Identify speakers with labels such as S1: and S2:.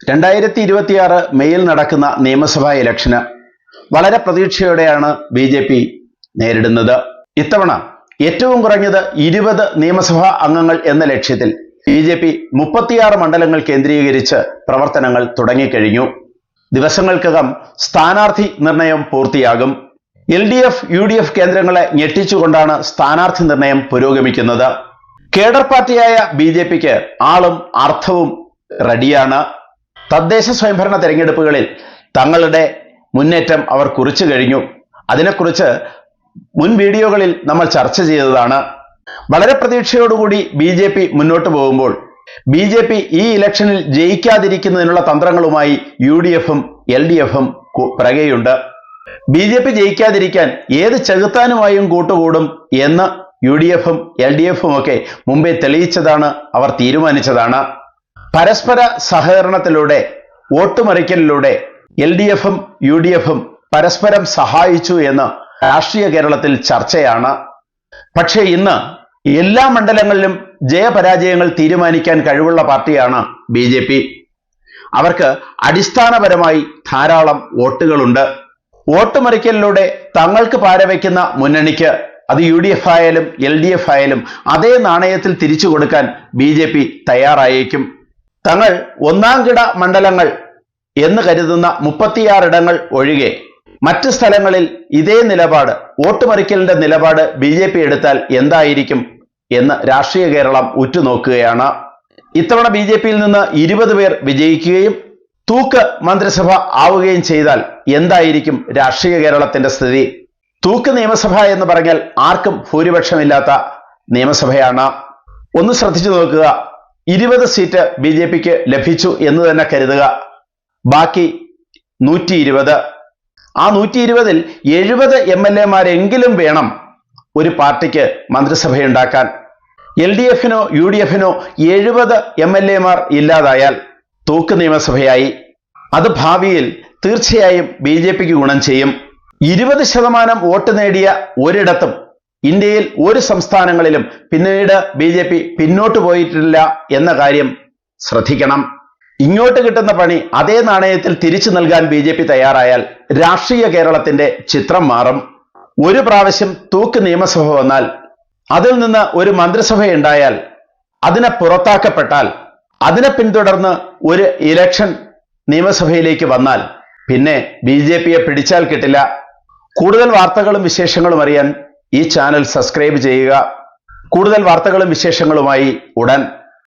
S1: രണ്ടായിരത്തി ഇരുപത്തിയാറ് മെയ്യിൽ നടക്കുന്ന നിയമസഭാ ഇലക്ഷന് വളരെ പ്രതീക്ഷയോടെയാണ് ബി ജെ പി നേരിടുന്നത്. ഇത്തവണ ഏറ്റവും കുറഞ്ഞത് ഇരുപത് നിയമസഭാ അംഗങ്ങൾ എന്ന ലക്ഷ്യത്തിൽ ബി ജെ പി മുപ്പത്തിയാറ് മണ്ഡലങ്ങൾ കേന്ദ്രീകരിച്ച് പ്രവർത്തനങ്ങൾ തുടങ്ങിക്കഴിഞ്ഞു. ദിവസങ്ങൾക്കകം സ്ഥാനാർത്ഥി നിർണയം പൂർത്തിയാകും. L D F U D F കേന്ദ്രങ്ങളെ ഞെട്ടിച്ചുകൊണ്ടാണ് സ്ഥാനാർത്ഥി നിർണയം പുരോഗമിക്കുന്നത്. കേഡർ പാർട്ടിയായ ബി ജെ പിക്ക് ആളും അർത്ഥവും റെഡിയാണ്. തദ്ദേശ സ്വയംഭരണ തെരഞ്ഞെടുപ്പുകളിൽ തങ്ങളുടെ മുന്നേറ്റം അവർ കുറിച്ചു കഴിഞ്ഞു. അതിനെക്കുറിച്ച് മുൻ വീഡിയോകളിൽ നമ്മൾ ചർച്ച ചെയ്തതാണ്. വളരെ പ്രതീക്ഷയോടുകൂടി ബി ജെ പി മുന്നോട്ട് പോകുമ്പോൾ ബി ജെ പി ഈ ഇലക്ഷനിൽ ജയിക്കാതിരിക്കുന്നതിനുള്ള തന്ത്രങ്ങളുമായി യു ഡി എഫും എൽ ഡി എഫും പിറകെയുണ്ട്. ബി ജെ പി ജയിക്കാതിരിക്കാൻ ഏത് ചെകുത്താനുമായും കൂട്ടുകൂടും എന്ന് യു ഡി എഫും എൽ ഡി എഫും ഒക്കെ മുമ്പേ തെളിയിച്ചതാണ് അവർ തീരുമാനിച്ചതാണ്. പരസ്പര സഹകരണത്തിലൂടെ വോട്ടുമറിക്കലിലൂടെ എൽ ഡി എഫും യു ഡി എഫും പരസ്പരം സഹായിച്ചു എന്ന് രാഷ്ട്രീയ കേരളത്തിൽ ചർച്ചയാണ്. പക്ഷേ ഇന്ന് എല്ലാ മണ്ഡലങ്ങളിലും ജയപരാജയങ്ങൾ തീരുമാനിക്കാൻ കഴിവുള്ള പാർട്ടിയാണ് ബി ജെ പി. അവർക്ക് അടിസ്ഥാനപരമായി ധാരാളം വോട്ടുകളുണ്ട്. വോട്ട് മറിക്കലിലൂടെ തങ്ങൾക്ക് പാരവയ്ക്കുന്ന മുന്നണിക്ക് അത് യു ഡി എഫ് ആയാലും എൽ ഡി എഫ് ആയാലും അതേ നാണയത്തിൽ തിരിച്ചു കൊടുക്കാൻ ബി ജെ പി തയ്യാറായേക്കും. തങ്ങൾ ഒന്നാം കിട മണ്ഡലങ്ങൾ എന്ന് കരുതുന്ന മുപ്പത്തിയാറിടങ്ങൾ ഒഴികെ മറ്റ് സ്ഥലങ്ങളിൽ ഇതേ നിലപാട് വോട്ട് മറിക്കലിന്റെ നിലപാട് ബി ജെ പി എടുത്താൽ എന്തായിരിക്കും എന്ന് രാഷ്ട്രീയ കേരളം ഉറ്റുനോക്കുകയാണ്. ഇത്തവണ ബി ജെ പിയിൽ നിന്ന് ഇരുപത് പേർ വിജയിക്കുകയും തൂക്ക് മന്ത്രിസഭ ആവുകയും ചെയ്താൽ എന്തായിരിക്കും രാഷ്ട്രീയ കേരളത്തിന്റെ സ്ഥിതി? തൂക്ക് നിയമസഭ എന്ന് പറഞ്ഞാൽ ആർക്കും ഭൂരിപക്ഷമില്ലാത്ത നിയമസഭയാണ്. ഒന്ന് ശ്രദ്ധിച്ചു നോക്കുക. ഇരുപത് സീറ്റ് ബി ജെ പിക്ക് ലഭിച്ചു എന്ന് തന്നെ കരുതുക. ബാക്കി നൂറ്റി ഇരുപത് ആ നൂറ്റി ഇരുപതിൽ എഴുപത് എം എൽ എമാരെങ്കിലും വേണം ഒരു പാർട്ടിക്ക് മന്ത്രിസഭയുണ്ടാക്കാൻ. എൽ ഡി എഫിനോ യു ഡി എഫിനോ എഴുപത് എം എൽ എമാർ ഇല്ലാതായാൽ തൂക്ക് നിയമസഭയായി. അത് ഭാവിയിൽ തീർച്ചയായും ബി ജെ പിക്ക് ഗുണം ചെയ്യും. ഇരുപത് ശതമാനം വോട്ട് നേടിയ ഒരിടത്തും ഇന്ത്യയിൽ ഒരു സംസ്ഥാനങ്ങളിലും പിന്നീട് ബി ജെ പി പിന്നോട്ട് പോയിട്ടില്ല എന്ന കാര്യം ശ്രദ്ധിക്കണം. ഇങ്ങോട്ട് കിട്ടുന്ന പണി അതേ നാണയത്തിൽ തിരിച്ചു നൽകാൻ ബി ജെ പി തയ്യാറായാൽ രാഷ്ട്രീയ കേരളത്തിന്റെ ചിത്രം മാറും. ഒരു പ്രാവശ്യം തൂക്ക് നിയമസഭ വന്നാൽ അതിൽ നിന്ന് ഒരു മന്ത്രിസഭ ഉണ്ടായാൽ അതിനെ പുറത്താക്കപ്പെട്ടാൽ അതിനെ പിന്തുടർന്ന് ഒരു ഇലക്ഷൻ നിയമസഭയിലേക്ക് വന്നാൽ പിന്നെ ബി ജെ പിയെ പിടിച്ചാൽ കിട്ടില്ല. കൂടുതൽ വാർത്തകളും വിശേഷങ്ങളും അറിയാൻ ഈ ചാനൽ സബ്സ്ക്രൈബ് ചെയ്യുക. കൂടുതൽ വാർത്തകളും വിശേഷങ്ങളുമായി ഉടൻ